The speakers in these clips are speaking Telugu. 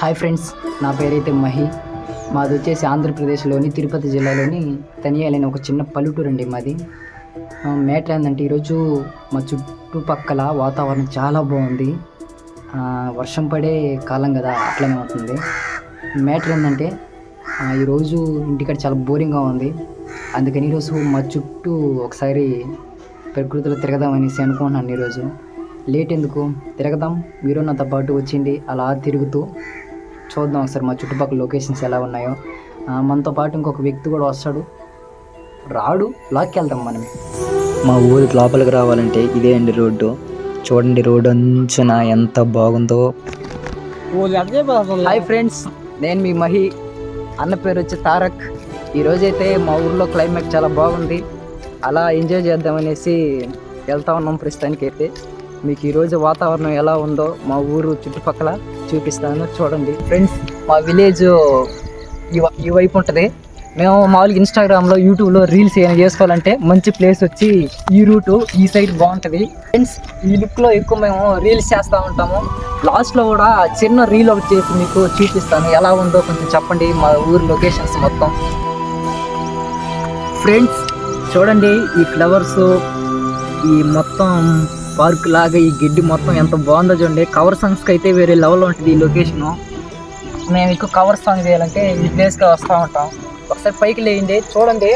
హాయ్ ఫ్రెండ్స్ నా పేరైతే మహి. మాది వచ్చేసి ఆంధ్రప్రదేశ్లోని తిరుపతి జిల్లాలోని తనియాలైన ఒక చిన్న పల్లెటూరు అండి మాది. మ్యాటర్ ఏంటంటే ఈరోజు మా చుట్టుపక్కల వాతావరణం చాలా బాగుంది. వర్షం పడే కాలం కదా అట్లనే ఉంటుంది. మ్యాటర్ ఏంటంటే ఈరోజు ఇంటికాడ చాలా బోరింగ్గా ఉంది. అందుకని ఈరోజు మా చుట్టూ ఒకసారి ప్రకృతిలో తిరగదాం అనేసి అనుకుంటున్నాను ఈరోజు. లేట్ ఎందుకు? తిరగదాం. మీరు నాతో పాటు వచ్చిండి అలా తిరుగుతూ చూద్దాం ఒకసారి మా చుట్టుపక్కల లొకేషన్స్ ఎలా ఉన్నాయో. మనతో పాటు ఇంకొక వ్యక్తి కూడా వస్తాడు. రాడు. లాక్కి వెళ్దాం మనం మా ఊరికి లోపలికి రావాలంటే ఇదే అండి రోడ్డు. చూడండి రోడ్డు అంచున ఎంత బాగుందో. హాయ్ ఫ్రెండ్స్ నేను మీ మహి. అన్న పేరు వచ్చి తారక్. ఈరోజైతే మా ఊర్లో క్లైమేట్ చాలా బాగుంది. అలా ఎంజాయ్ చేద్దామనేసి వెళ్తా ఉన్నాం ప్రస్తుతానికి అయితే మీకు ఈరోజు వాతావరణం ఎలా ఉందో మా ఊరు చుట్టుపక్కల చూపిస్తాను చూడండి. ఫ్రెండ్స్ మా విలేజ్ ఈ ఈ వైపు ఉంటుంది. మేము మామూలుగా ఇన్స్టాగ్రామ్లో యూట్యూబ్లో రీల్స్ ఏమైనా చేసుకోవాలంటే మంచి ప్లేస్ వచ్చి ఈ రూటు ఈ సైడ్ బాగుంటుంది. ఫ్రెండ్స్ ఈ లుక్లో ఎక్కువ మేము రీల్స్ చేస్తూ ఉంటాము. లాస్ట్లో కూడా చిన్న రీల్ ఒకటి చేసి మీకు చూపిస్తాను. ఎలా ఉందో కొంచెం చెప్పండి మా ఊరు లొకేషన్స్ మొత్తం. ఫ్రెండ్స్ చూడండి ఈ ఫ్లవర్స్ ఈ మొత్తం పార్క్ లాగా ఈ గడ్డి మొత్తం ఎంత బాగుందో చూడండి. కవర్ సాంగ్స్కి అయితే వేరే లెవెల్లో ఉంటుంది ఈ లొకేషను మేము ఎక్కువ కవర్ సాంగ్ చేయాలంటే ఈ ప్లేస్కి వస్తూ ఉంటాం. ఒకసారి పైకి లేయండి చూడండి.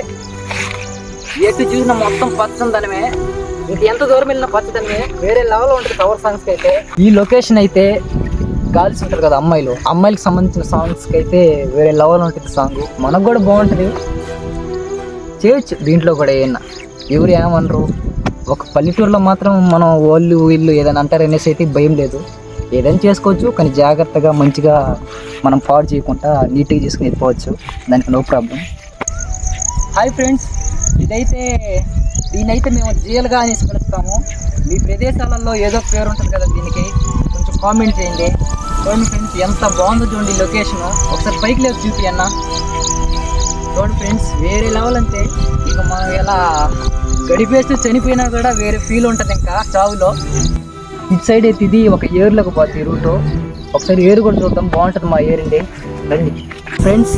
ఎటు చూసిన మొత్తం పచ్చందనమే. ఇంక ఎంత దూరం వెళ్ళిన పచ్చదనమే. వేరే లెవెల్లో ఉంటుంది కవర్ సాంగ్స్కి అయితే. ఈ లొకేషన్ అయితే గాల్స్ ఉంటారు కదా అమ్మాయిలు. అమ్మాయిలకు సంబంధించిన సాంగ్స్కి అయితే వేరే లెవెల్ ఉంటుంది సాంగ్ మనకు కూడా బాగుంటుంది. చేయొచ్చు దీంట్లో కూడా ఏమన్నా ఎవరు ఏమనరు. ఒక పల్లెటూరులో మాత్రం మనం వాళ్ళు వీళ్ళు ఏదైనా అంటారు అనేసి అయితే భయం లేదు. ఏదైనా చేసుకోవచ్చు కానీ జాగ్రత్తగా మంచిగా మనం పాడు చేయకుండా నీట్గా చేసుకుని వెళ్ళిపోవచ్చు. దానికి నో ప్రాబ్లం హాయ్ ఫ్రెండ్స్ ఇదైతే దీనైతే మేము జీలుగా అనేసి పిలుస్తాము. మీ ప్రదేశాలలో ఏదో పేరు ఉంటుంది కదా దీనికి. కొంచెం కామెంట్ చేయండి. చూడండి ఫ్రెండ్స్ ఎంత బాగుందో చూడండి లొకేషన్ ఒకసారి పైకి లేదు చూపి అన్న చూడండి ఫ్రెండ్స్ వేరే లెవెల్ అంతే. ఇక మనం ఎలా గడిపేస్తే చనిపోయినా కూడా వేరే ఫీల్ ఉంటుంది ఇంకా చావులో. ఇటు సైడ్ అయితే ఇది ఒక ఏరులోకి పోతుంది రూటు ఒకసారి ఏరు కూడా చూద్దాం బాగుంటుంది మా ఏరు అండి. రండి. ఫ్రెండ్స్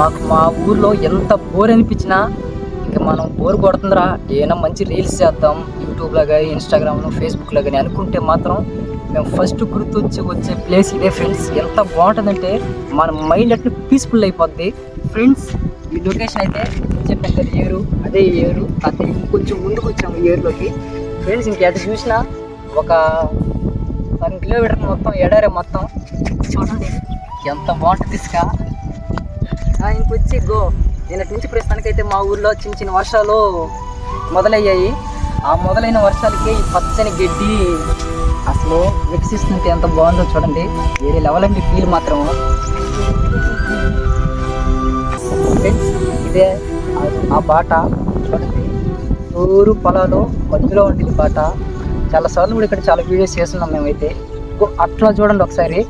మాకు మా ఊర్లో ఎంత బోర్ అనిపించినా ఇంకా మనం బోర్ కొడుతుందిరా. ఏమైనా మంచి రీల్స్ చేద్దాం యూట్యూబ్లో కానీ ఇన్స్టాగ్రామ్లో ఫేస్బుక్లో కానీ అనుకుంటే మాత్రం మేము ఫస్ట్ గుర్తొచ్చి వచ్చే ప్లేస్ ఇదే ఫ్రెండ్స్ ఎంత బాగుంటుందంటే మన మైండ్ అట్లా పీస్ఫుల్ అయిపోద్ది. ఫ్రెండ్స్ ఈ లొకేషన్ అయితే చెప్పాను కదా ఏరు అదే ఏరు అదే కొంచెం ముందుకు వచ్చాము ఈ ఏరులోకి. ఫ్రెండ్స్ ఇంకెటు చూసినా ఒక వన్ కిలోమీటర్ మొత్తం ఎడారే మొత్తం. చూడండి ఎంత బాగుంటుంది ఇసుక. ఆ, ఇంకొచ్చి గో నిన్నటి నుంచి ప్రస్తుతానికైతే మా ఊర్లో చిన్న చిన్న వర్షాలు మొదలయ్యాయి. ఆ మొదలైన వర్షాలకి ఈ పచ్చని గడ్డి అసలు వికసిస్తుంటే ఎంత బాగుందో చూడండి. వేరే లెవెల్ అండి ఫీల్ మాత్రం. ఫ్రెండ్స్ ఇదే ఆ- బాట చూడండి ఊరు పొలాలు మధ్యలో ఉండేది బాట చాలా సార్లు కూడా ఇక్కడ చాలా వీడియోస్ చేస్తున్నాం మేమైతే. అట్లా చూడండి ఒకసారి.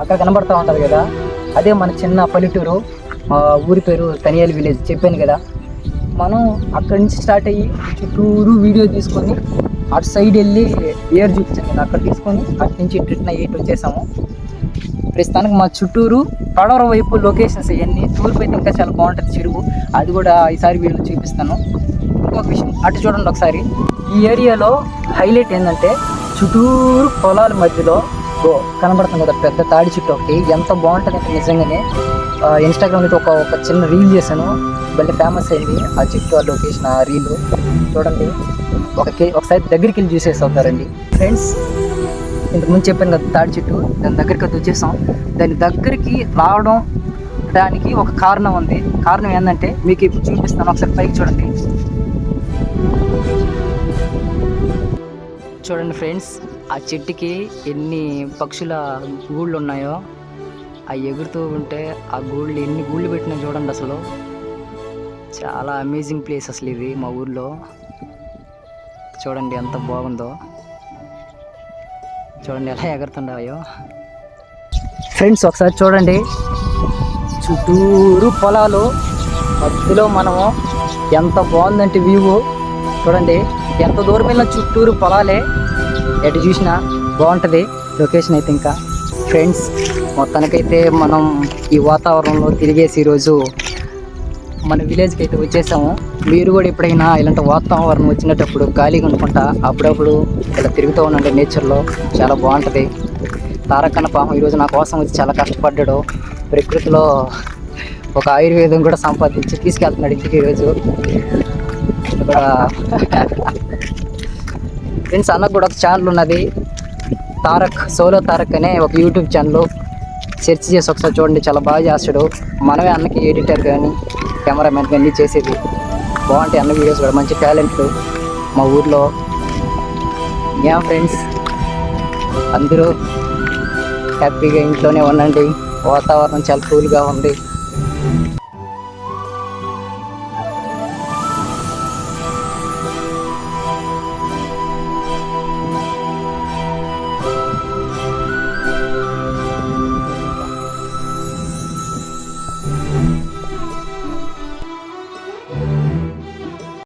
అక్కడ కనబడతా ఉంటుంది కదా. అదే మన చిన్న పల్లెటూరు. మా ఊరి పేరు తనియాలి విలేజ్ చెప్పాను కదా. మనం అక్కడి నుంచి స్టార్ట్ అయ్యి చుట్టూరు వీడియో తీసుకొని అటు సైడ్ వెళ్ళి ఏర్ చూపించాను కదా. అక్కడ తీసుకొని అటు నుంచి ట్రిట్న ఎయిట్ వచ్చేసాము. ప్రస్తుతానికి మా చుట్టూరు పడవర వైపు లొకేషన్స్ ఇవన్నీ తూర్పు అయితే ఇంకా చాలా బాగుంటుంది చెరువు. అది కూడా ఈసారి వీళ్ళు చూపిస్తాను. ఇంకొక విషయం అటు చూడండి ఒకసారి. ఈ ఏరియాలో హైలైట్ ఏంటంటే చుట్టూరు పొలాల మధ్యలో ఓ కనబడుతుంది కదా పెద్ద తాడి చెట్టు ఒకటి. ఎంత బాగుంటుంది అంటే నిజంగానే ఇన్స్టాగ్రామ్ అయితే ఒక ఒక చిన్న రీల్ చేశాను. మళ్ళీ ఫేమస్ అయింది ఆ చెట్టు ఆ లొకేషన్ ఆ రీల్ చూడండి. ఒక ఒకసారి దగ్గరికి వెళ్ళి చూసేసి అవుతారండి ఫ్రెండ్స్ ఇంతకుముందు చెప్పాను కదా తాడి చెట్టు దాని దగ్గరికి అది వచ్చేసాం. దాని దగ్గరికి రావడం దానికి ఒక కారణం ఉంది. కారణం ఏంటంటే మీకు ఇప్పుడు చూపిస్తాను ఒకసారి పైకి చూడండి. చూడండి ఫ్రెండ్స్ ఆ చెట్టుకి ఎన్ని పక్షుల గూళ్ళు ఉన్నాయో అవి ఎగురుతూ ఉంటే ఆ గూళ్ళు ఎన్ని గూళ్ళు పెట్టినా చూడండి అసలు. చాలా అమేజింగ్ ప్లేస్ అసలు ఇది మా ఊర్లో. చూడండి ఎంత బాగుందో. చూడండి ఎలా ఎగురుతుండాయో ఫ్రెండ్స్ ఒకసారి చూడండి. చుట్టూరు పొలాలు మధ్యలో మనము ఎంత బాగుందంటే వ్యూ చూడండి ఎంత దూరం వెళ్ళిన చుట్టూరు పొలాలే. ఎటు చూసినా బాగుంటుంది లొకేషన్ అయితే ఇంకా. ఫ్రెండ్స్ మొత్తానికైతే మనం ఈ వాతావరణంలో తిరిగేసి ఈరోజు మన విలేజ్కి అయితే వచ్చేసాము. మీరు కూడా ఎప్పుడైనా ఇలాంటి వాతావరణం వచ్చినప్పుడు ఖాళీగా ఉండకుండా అప్పుడప్పుడు ఇలా తిరుగుతూ ఉండండి నేచర్లో చాలా బాగుంటుంది. తారకన్న పాపం ఈరోజు నా కోసం వచ్చి చాలా కష్టపడ్డాడు. ప్రకృతిలో ఒక ఆయుర్వేదం కూడా సంపాదించి తీసుకెళ్తున్నాడు ఇంటికి ఈరోజు. ఇది కూడా ఫ్రెండ్స్ అన్నకు కూడా ఒక ఛానల్ ఉన్నది. తారక్ సోలో తారక్ అనే ఒక యూట్యూబ్ ఛానల్ సెర్చ్ చేసి ఒకసారి చూడండి చాలా బాగా చేస్తాడు. మనమే అన్నకి ఎడిటర్ కానీ కెమెరామెన్ కానీ చేసేది. బాగుంటాయి అన్న వీడియోస్ కూడా. మంచి టాలెంట్లు మా ఊర్లో ఏం ఫ్రెండ్స్ అందరూ హ్యాపీగా ఇంట్లోనే ఉండండి. వాతావరణం చాలా కూల్గా ఉంది.